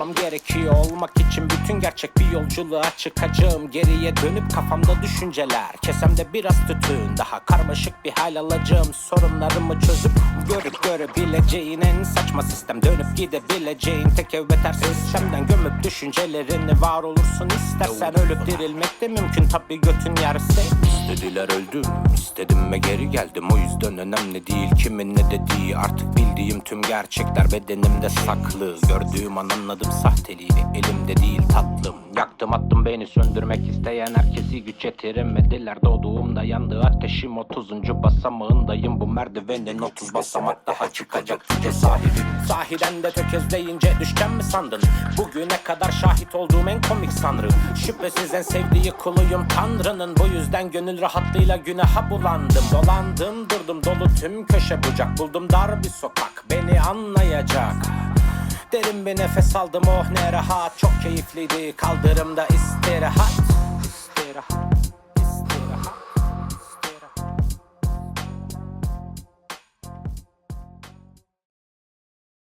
yaşamam gerekiyor. Olmak için bütün gerçek bir yolculuğa çıkacağım. Geriye dönüp kafamda düşünceler. Kesemde biraz tütün daha karmaşık bir hal alacağım. Sorunlarımı çözüp görüp görebileceğin en saçma sistem. Dönüp gidebileceğin tek ev beter sistemden gömüp düşüncelerini var olursun istersen. Ölüp dirilmek de mümkün. Tabi götün yerse. İstediler öldüm istedim ve geldim o yüzden önemli değil kimin ne dediği. Artık bildiğim tüm gerçekler bedenimde saklı. Gördüğüm an anladım sahteliğini elimde değil tatlım yaktım attım beni söndürmek isteyen herkesi güç yetiremediler doğduğumda yandı ateşim 30. basamağındayım. Bu merdivenin 30 basamak daha çıkacak sahibim sahiden de tökezleyince düşeceğim mi sandın? Bugüne kadar şahit olduğum en komik sanrı. Şüphesiz en sevdiği kuluyum tanrının. Bu yüzden gönül rahatlığıyla günaha bulandım. Dolandım durdum dolu tüm köşe bucak. Buldum dar bir sokak beni anlayacak Derin bir nefes aldım oh ne rahat. Çok keyifliydi kaldırımda istirahat. İstirahat.